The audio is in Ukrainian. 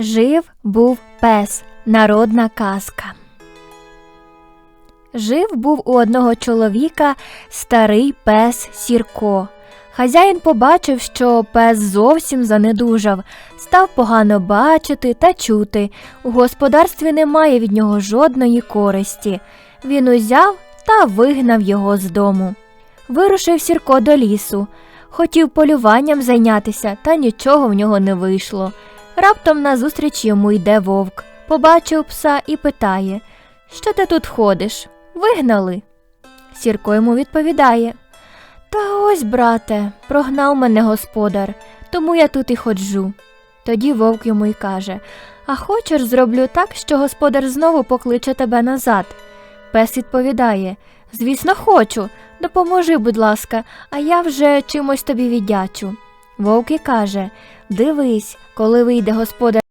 Жив був пес, народна казка. Жив був у одного чоловіка старий пес Сірко. Хазяїн побачив, що пес зовсім занедужав, став погано бачити та чути. У господарстві немає від нього жодної користі. Він узяв та вигнав його з дому. Вирушив Сірко до лісу. Хотів полюванням зайнятися, та нічого в нього не вийшло. Раптом назустріч йому йде вовк. Побачив пса і питає Що ти тут ходиш? Вигнали. Сірко йому відповідає Та ось, брате, прогнав мене господар, тому я тут і ходжу. Тоді вовк йому й каже А хочеш, зроблю так, що господар знову покличе тебе назад. Пес відповідає Звісно, хочу. Допоможи, будь ласка, а я вже чимось тобі віддячу. Вовк і каже Дивись, коли вийде господар